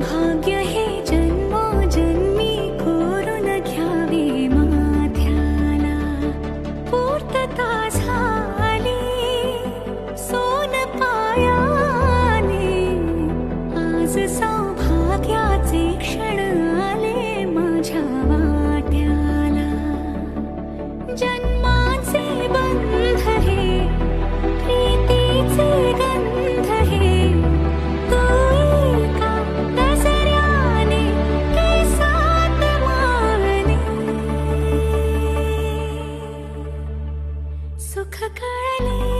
भाग्य हे जन्मो जन्मी कोरून घ्यावे माथ्याला पूर्तता झाली सोन पायाने आज सौभाग्याचे ಸುಖ ಕಾಣಲಿ